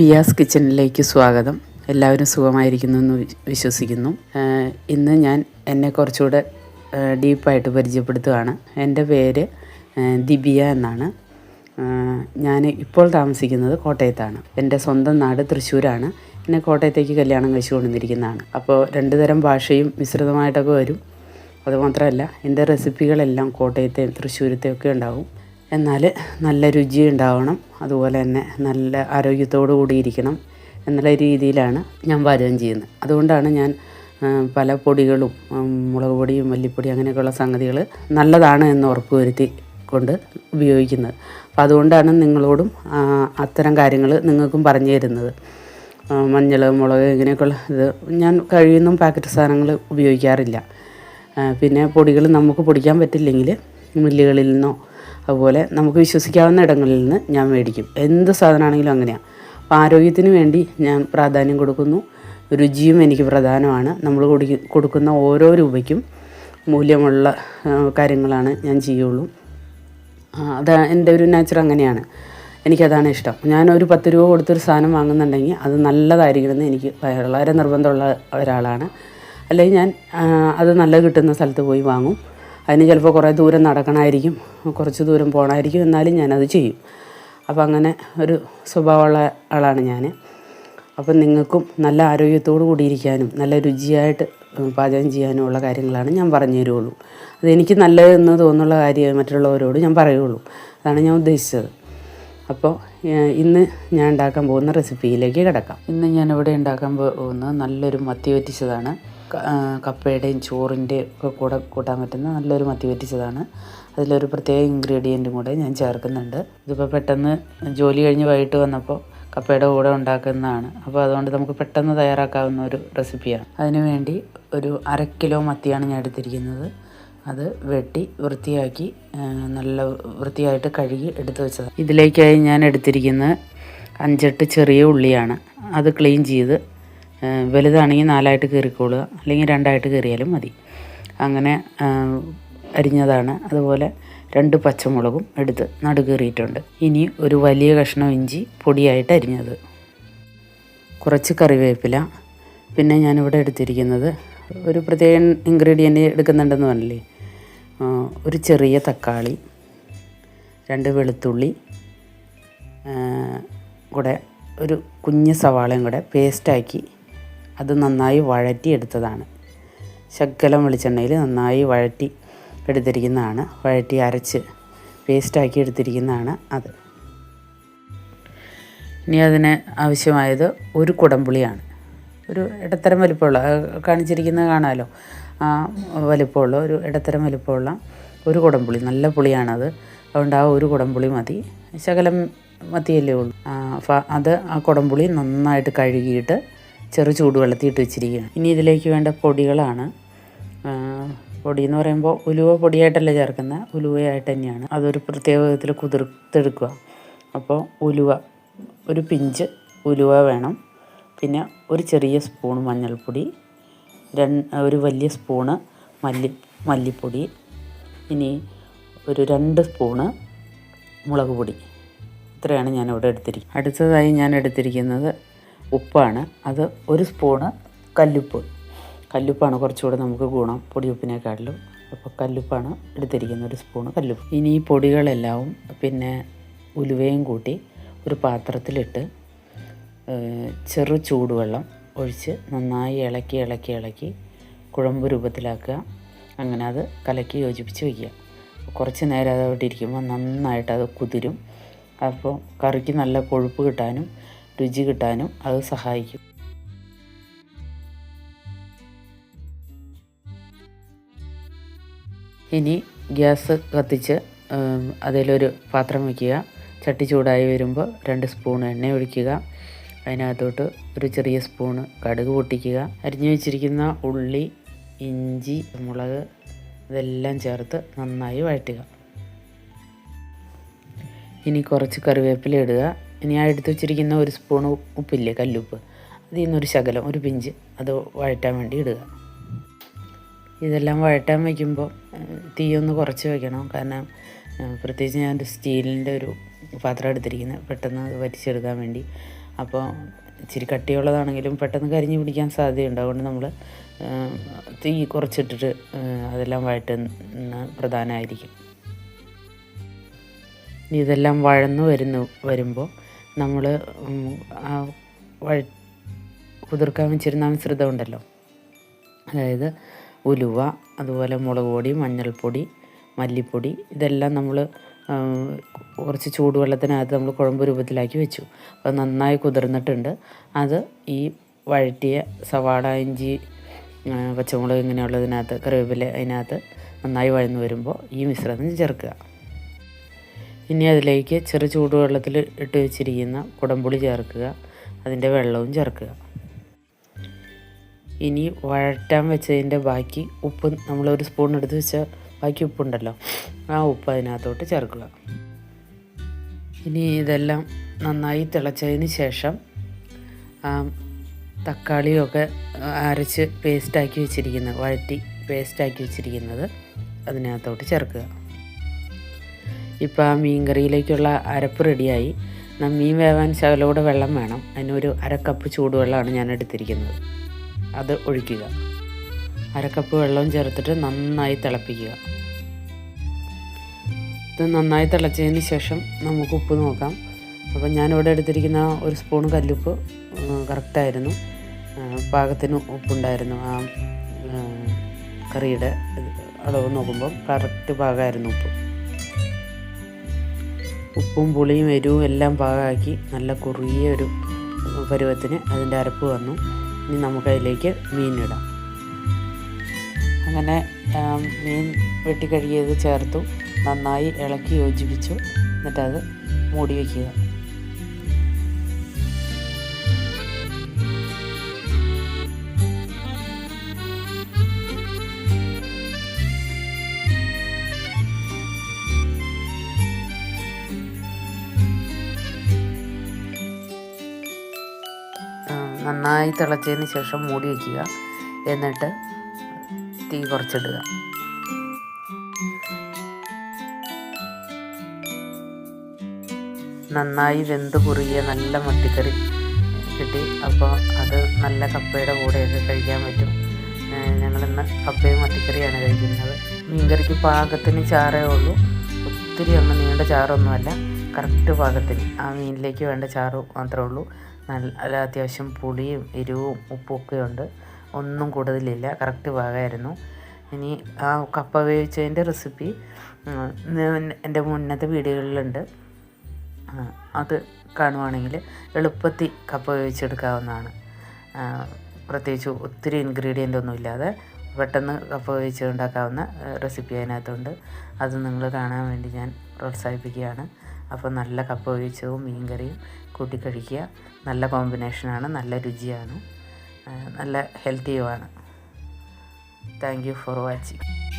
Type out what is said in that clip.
പിയാസ് കിച്ചണിലേക്ക് സ്വാഗതം. എല്ലാവരും സുഖമായിരിക്കുന്നു എന്ന് വിശ്വസിക്കുന്നു. ഇന്ന് ഞാൻ എന്നെ കുറച്ചുകൂടെ ഡീപ്പായിട്ട് പരിചയപ്പെടുത്തുകയാണ് എന്റെ പേര് ദിബിയ എന്നാണ്. ഞാൻ ഇപ്പോൾ താമസിക്കുന്നത് കോട്ടയത്താണ്. എന്റെ സ്വന്തം നാട് തൃശ്ശൂരാണ്. എന്നെ കോട്ടയത്തേക്ക് കല്യാണം കഴിച്ചു കൊണ്ടുവന്നിരിക്കുന്നതാണ്. അപ്പോൾ രണ്ട് തരം ഭാഷയും മിശ്രിതമായിട്ടൊക്കെ വരും. അതുമാത്രമല്ല എന്റെ റെസിപ്പികളെല്ലാം കോട്ടയത്തെയും തൃശ്ശൂരത്തെയും ഒക്കെ ഉണ്ടാവും. എന്നാൽ നല്ല രുചി ഉണ്ടാവണം. അതുപോലെ തന്നെ നല്ല ആരോഗ്യത്തോടു കൂടിയിരിക്കണം എന്നുള്ള രീതിയിലാണ് ഞാൻ പാചകം ചെയ്യുന്നത്. അതുകൊണ്ടാണ് ഞാൻ പല പൊടികളും മുളക് പൊടിയും മല്ലിപ്പൊടി അങ്ങനെയൊക്കെയുള്ള സംഗതികൾ നല്ലതാണ് എന്ന് ഉറപ്പ് വരുത്തി കൊണ്ട് ഉപയോഗിക്കുന്നത്. അപ്പോൾ അതുകൊണ്ടാണ് നിങ്ങളോടും അത്തരം കാര്യങ്ങൾ നിങ്ങൾക്കും പറഞ്ഞു തരുന്നത്. മഞ്ഞൾ മുളക് ഇങ്ങനെയൊക്കെയുള്ള ഇത് ഞാൻ കഴിയുന്നും പാക്കറ്റ് സാധനങ്ങൾ ഉപയോഗിക്കാറില്ല. പിന്നെ പൊടികൾ നമുക്ക് പൊടിക്കാൻ പറ്റില്ലെങ്കിൽ മില്ലുകളിൽ നിന്നോ അതുപോലെ നമുക്ക് വിശ്വസിക്കാവുന്ന ഇടങ്ങളിൽ നിന്ന് ഞാൻ മേടിക്കും. എന്ത് സാധനമാണെങ്കിലും അങ്ങനെയാണ് അപ്പോൾ ആരോഗ്യത്തിന് വേണ്ടി ഞാൻ പ്രാധാന്യം കൊടുക്കുന്നു. രുചിയും എനിക്ക് പ്രധാനമാണ്. നമ്മൾ കൊടു കൊടുക്കുന്ന ഓരോ രൂപയ്ക്കും മൂല്യമുള്ള കാര്യങ്ങളാണ് ഞാൻ ചെയ്യുള്ളൂ. അത് എന്റെ ഒരു നേച്ചർ അങ്ങനെയാണ്. എനിക്കതാണ് ഇഷ്ടം. ഞാൻ ഒരു പത്ത് രൂപ കൊടുത്തൊരു സാധനം വാങ്ങുന്നുണ്ടെങ്കിൽ അത് നല്ലതായിരിക്കണമെന്ന് എനിക്ക് വളരെ നിർബന്ധമുള്ള ഒരാളാണ്. അല്ലെങ്കിൽ ഞാൻ അത് നല്ല കിട്ടുന്ന സ്ഥലത്ത് പോയി വാങ്ങും. അതിന് ചിലപ്പോൾ കുറേ ദൂരം നടക്കണമായിരിക്കും കുറച്ച് ദൂരം പോകണമായിരിക്കും എന്നാലും ഞാനത് ചെയ്യും. അപ്പോൾ അങ്ങനെ ഒരു സ്വഭാവമുള്ള ആളാണ് ഞാൻ. അപ്പം നിങ്ങൾക്കും നല്ല ആരോഗ്യത്തോടു കൂടിയിരിക്കാനും നല്ല രുചിയായിട്ട് പാചകം ചെയ്യാനും ഉള്ള കാര്യങ്ങളാണ് ഞാൻ പറഞ്ഞു തരുള്ളൂ. അതെനിക്ക് നല്ലതെന്ന് തോന്നുന്ന കാര്യം മറ്റുള്ളവരോട് ഞാൻ പറയുള്ളൂ. അതാണ് ഞാൻ ഉദ്ദേശിച്ചത്. അപ്പോൾ ഇന്ന് ഞാൻ ഉണ്ടാക്കാൻ പോകുന്ന റെസിപ്പിയിലേക്ക് കിടക്കാം. ഇന്ന് ഞാൻ ഇവിടെ ഉണ്ടാക്കാൻ പോകുന്നത് നല്ലൊരു മത്തി വറ്റിച്ചതാണ് കപ്പയുടെയും ചോറിന്റെയും ഒക്കെ കൂടെ കൂട്ടാൻ പറ്റുന്ന നല്ലൊരു മത്തി വെറ്റിച്ചതാണ് അതിലൊരു പ്രത്യേക ഇൻഗ്രീഡിയന്റും കൂടെ ഞാൻ ചേർക്കുന്നുണ്ട്. ഇതിപ്പോൾ പെട്ടെന്ന് ജോലി കഴിഞ്ഞ് വൈകിട്ട് വന്നപ്പോൾ കപ്പയുടെ കൂടെ ഉണ്ടാക്കുന്നതാണ്. അപ്പോൾ അതുകൊണ്ട് നമുക്ക് പെട്ടെന്ന് തയ്യാറാക്കാവുന്ന ഒരു റെസിപ്പിയാണ്. അതിനുവേണ്ടി ഒരു അര കിലോ മത്തിയാണ് ഞാൻ എടുത്തിരിക്കുന്നത്. അത് വെട്ടി വൃത്തിയാക്കി നല്ല വൃത്തിയായിട്ട് കഴുകി എടുത്ത് വെച്ചതാണ്. ഇതിലേക്കായി ഞാൻ എടുത്തിരിക്കുന്നത് അഞ്ചെട്ട് ചെറിയ ഉള്ളിയാണ്. അത് ക്ലീൻ ചെയ്ത് വലുതാണെങ്കിൽ നാലായിട്ട് കീറിക്കോളുക അല്ലെങ്കിൽ രണ്ടായിട്ട് കീറിയാലും മതി. അങ്ങനെ അരിഞ്ഞതാണ്. അതുപോലെ രണ്ട് പച്ചമുളകും എടുത്ത് നടുകീറിയിട്ടുണ്ട്. ഇനി ഒരു വലിയ കഷ്ണം ഇഞ്ചി പൊടിയായിട്ട് അരിഞ്ഞത്. കുറച്ച് കറിവേപ്പില. പിന്നെ ഞാനിവിടെ എടുത്തിരിക്കുന്നത് ഒരു പ്രത്യേക ഇൻഗ്രീഡിയന്റ് എടുക്കുന്നുണ്ടെന്ന് പറഞ്ഞില്ലേ? ഒരു ചെറിയ തക്കാളി രണ്ട് വെളുത്തുള്ളി കൂടെ ഒരു കുഞ്ഞ് സവാളയും കൂടെ പേസ്റ്റാക്കി അത് നന്നായി വഴറ്റി എടുത്തതാണ് ശക്കലം വെളിച്ചെണ്ണയിൽ നന്നായി വഴറ്റി എടുത്തിരിക്കുന്നതാണ്. വഴറ്റി അരച്ച് പേസ്റ്റാക്കി എടുത്തിരിക്കുന്നതാണ് അത്. ഇനി അതിന് ആവശ്യമായത് ഒരു കുടംപുളിയാണ്. ഒരു ഇടത്തരം വലിപ്പമുള്ള കാണിച്ചിരിക്കുന്നത് കാണാമല്ലോ ആ വലിപ്പമുള്ള ഒരു ഇടത്തരം വലിപ്പമുള്ള ഒരു കുടംപുളി. നല്ല പുളിയാണത്. അതുകൊണ്ട് ആ ഒരു കുടംപുളി മതി. ശകലം മതിയല്ലേ ഉള്ളൂ. അത് ആ കുടംപുളി നന്നായിട്ട് കഴുകിയിട്ട് ചെറു ചൂടുവെള്ളത്തിൽ ഇട്ട് വെച്ചിരിക്കുകയാണ് ഇനി ഇതിലേക്ക് വേണ്ട പൊടികളാണ്. പൊടി എന്ന് പറയുമ്പോൾ ഉലുവ പൊടിയായിട്ടല്ല ചേർക്കുന്നത് ഉലുവയായിട്ട് തന്നെയാണ്. അതൊരു പ്രത്യേക വിധത്തിൽ കുതിർത്തെടുക്കുക. അപ്പോൾ ഉലുവ ഒരു പിഞ്ച് ഉലുവ വേണം. പിന്നെ ഒരു ചെറിയ സ്പൂൺ മഞ്ഞൾപ്പൊടി രണ്ട് ഒരു വലിയ സ്പൂണ് മല്ലി മല്ലിപ്പൊടി ഇനി ഒരു രണ്ട് സ്പൂണ് മുളക് പൊടി. ഇത്രയാണ് ഞാനിവിടെ എടുത്തിരിക്കുന്നത്. അടുത്തതായി ഞാൻ എടുത്തിരിക്കുന്നത് ഉപ്പാണ്. അത് ഒരു സ്പൂണ് കല്ലുപ്പ്. കല്ലുപ്പാണ് കുറച്ചുകൂടെ നമുക്ക് ഗുണം പൊടിയുപ്പിനെക്കാട്ടിലും. അപ്പോൾ കല്ലുപ്പാണ് എടുത്തിരിക്കുന്നത് ഒരു സ്പൂണ് കല്ലുപ്പ്. ഇനി ഈ പൊടികളെല്ലാം പിന്നെ ഉലുവയും കൂട്ടി ഒരു പാത്രത്തിലിട്ട് ചെറു ചൂടുവെള്ളം ഒഴിച്ച് നന്നായി ഇളക്കി ഇളക്കി ഇളക്കി കുഴമ്പ് രൂപത്തിലാക്കുക. അങ്ങനെ അത് കലക്കി യോജിപ്പിച്ച് വയ്ക്കുക കുറച്ച് നേരം അതോട്ടിരിക്കുമ്പോൾ നന്നായിട്ട് അത് കുതിരും. അപ്പോൾ കറിക്ക് നല്ല കൊഴുപ്പ് കിട്ടാനും രുചി കിട്ടാനും അത് സഹായിക്കും. ഇനി ഗ്യാസ് കത്തിച്ച് അതിലൊരു പാത്രം വയ്ക്കുക ചട്ടി ചൂടായി വരുമ്പോൾ രണ്ട് സ്പൂൺ എണ്ണ ഒഴിക്കുക. അതിനകത്തോട്ട് ഒരു ചെറിയ സ്പൂണ് കടുക് പൊട്ടിക്കുക. അരിഞ്ഞു വെച്ചിരിക്കുന്ന ഉള്ളി ഇഞ്ചി മുളക് ഇതെല്ലാം ചേർത്ത് നന്നായി വഴറ്റുക. ഇനി കുറച്ച് കറിവേപ്പില ഇടുക. ഇനി ഞാൻ എടുത്ത് വെച്ചിരിക്കുന്ന ഒരു സ്പൂൺ ഉപ്പില്ലേ കല്ലുപ്പ്. അതിൽ നിന്നൊരു ശകലം ഒരു പിഞ്ച് അത് വഴറ്റാൻ വേണ്ടി ഇടുക. ഇതെല്ലാം വഴറ്റാൻ വയ്ക്കുമ്പോൾ തീയൊന്ന് കുറച്ച് വയ്ക്കണം. കാരണം പ്രത്യേകിച്ച് ഞാൻ ഒരു സ്റ്റീലിന്റെ ഒരു പാത്രം എടുത്തിരിക്കുന്നത് പെട്ടെന്ന് അത് വറ്റിച്ചെടുക്കാൻ വേണ്ടി. അപ്പോൾ ഇച്ചിരി കട്ടിയുള്ളതാണെങ്കിലും പെട്ടെന്ന് കരിഞ്ഞു പിടിക്കാൻ സാധ്യതയുണ്ട്. അതുകൊണ്ട് നമ്മൾ തീ കുറച്ചിട്ടിട്ട് അതെല്ലാം വഴറ്റുന്ന പ്രധാനമായിരിക്കും. ഇതെല്ലാം വഴന്നു വരുന്നു വരുമ്പോൾ നമ്മൾ ആ വഴ കുതിർക്കാൻ വെച്ചിരുന്ന മിശ്രിതം ഉണ്ടല്ലോ അതായത് ഉലുവ അതുപോലെ മുളക് പൊടി മഞ്ഞൾപ്പൊടി മല്ലിപ്പൊടി ഇതെല്ലാം നമ്മൾ കുറച്ച് ചൂടുവെള്ളത്തിനകത്ത് നമ്മൾ കുഴമ്പ് രൂപത്തിലാക്കി വെച്ചു. അത് നന്നായി കുതിർന്നിട്ടുണ്ട്. അത് ഈ വഴറ്റിയ സവാള ഇഞ്ചി പച്ചമുളക് ഇങ്ങനെയുള്ളതിനകത്ത് കറിവേപ്പില അതിനകത്ത് നന്നായി വഴന്നു വരുമ്പോൾ ഈ മിശ്രിതം ചേർക്കുക. ഇനി അതിലേക്ക് ചെറു ചൂടുവെള്ളത്തിൽ ഇട്ട് വെച്ചിരിക്കുന്ന കുടംപുളി ചേർക്കുക അതിന്റെ വെള്ളവും ചേർക്കുക. ഇനി വഴറ്റാൻ വെച്ചതിന്റെ ബാക്കി ഉപ്പ് നമ്മൾ ഒരു സ്പൂൺ എടുത്ത് വെച്ച ബാക്കി ഉപ്പുണ്ടല്ലോ ആ ഉപ്പ് അതിനകത്തോട്ട് ചേർക്കുക. ഇനി ഇതെല്ലാം നന്നായി തിളച്ചതിന് ശേഷം തക്കാളിയൊക്കെ അരച്ച് പേസ്റ്റാക്കി വെച്ചിരിക്കുന്നത് വഴറ്റി പേസ്റ്റാക്കി വെച്ചിരിക്കുന്നത് അതിനകത്തോട്ട് ചേർക്കുക. ഇപ്പോൾ ആ മീൻ കറിയിലേക്കുള്ള അരപ്പ് റെഡിയായി. നാം മീൻ വേവാൻ ശകലോടെ വെള്ളം വേണം. അതിനൊരു അരക്കപ്പ് കപ്പ് ചൂടുവെള്ളമാണ് ഞാൻ എടുത്തിരിക്കുന്നത്. അത് ഒഴിക്കുക. അരക്കപ്പ് കപ്പ് വെള്ളവും ചേർത്തിട്ട് നന്നായി തിളപ്പിക്കുക. ഇത് നന്നായി തിളച്ചതിന് ശേഷം നമുക്ക് ഉപ്പ് നോക്കാം. അപ്പം ഞാനിവിടെ എടുത്തിരിക്കുന്ന ഒരു സ്പൂൺ കല്ലുപ്പ് കറക്റ്റായിരുന്നു പാകത്തിന് ഉപ്പുണ്ടായിരുന്നു ആ കറിയുടെ അളവ് നോക്കുമ്പോൾ കറക്റ്റ് പാകമായിരുന്നു ഉപ്പ്. ഉപ്പും പുളിയും എരിവും എല്ലാം പാകമാക്കി നല്ല കുറുകിയ ഒരു പരുവത്തിന് അതിന്റെ അരപ്പ് വന്നു. ഇനി നമുക്കതിലേക്ക് മീനിടാം അങ്ങനെ മീൻ വെട്ടിക്കഴുകിയത് ചേർത്തു. നന്നായി ഇളക്കി യോജിപ്പിച്ചു. എന്നിട്ടത് മൂടി വയ്ക്കുക. നന്നായി തിളച്ചതിന് ശേഷം മൂടി വയ്ക്കുക എന്നിട്ട് തീ കുറച്ചിടുക. നന്നായി വെന്ത് കുറുകിയ നല്ല മത്തിക്കറി കിട്ടി. അപ്പോൾ അത് നല്ല കപ്പയുടെ കൂടെയൊക്കെ കഴിക്കാൻ പറ്റും. ഞങ്ങളിന്ന് കപ്പയും മത്തിക്കറിയാണ് കഴിക്കുന്നത്. മീൻകറിക്ക് പാകത്തിന് ചാറേ ഉള്ളൂ. ഒത്തിരി ഒന്നും നീണ്ട ചാറൊന്നുമല്ല. കറക്റ്റ് പാകത്തിന്. ആ മീനിലേക്ക് വേണ്ട ചാറ് മാത്രമേ ഉള്ളൂ. നല്ല അത്യാവശ്യം പുളിയും എരിവും ഉപ്പൊക്കെ ഉണ്ട്. ഒന്നും കൂടുതലില്ല. കറക്റ്റ് പാകമായിരുന്നു. ഇനി ആ കപ്പ വേവിച്ചതിന്റെ റെസിപ്പി എന്റെ മുന്നത്തെ വീഡിയോകളിലുണ്ട്. അത് കാണുവാണെങ്കിൽ എളുപ്പത്തിൽ കപ്പ വേവിച്ചെടുക്കാവുന്നതാണ്. പ്രത്യേകിച്ച് ഒത്തിരി ഇൻഗ്രീഡിയന്റ് ഒന്നും ഇല്ലാതെ പെട്ടെന്ന് കപ്പ വേവിച്ച് ഉണ്ടാക്കാവുന്ന റെസിപ്പി അതിനകത്തുണ്ട്. അത് നിങ്ങൾ കാണാൻ വേണ്ടി ഞാൻ പ്രോത്സാഹിപ്പിക്കുകയാണ്. അപ്പോൾ നല്ല കപ്പ വേവിച്ചതും മീൻ കറിയും കൂട്ടി കഴിക്കുക. നല്ല കോമ്പിനേഷനാണ് നല്ല രുചിയാണ് നല്ല ഹെൽത്തിയുമാണ്. Thank you for watching.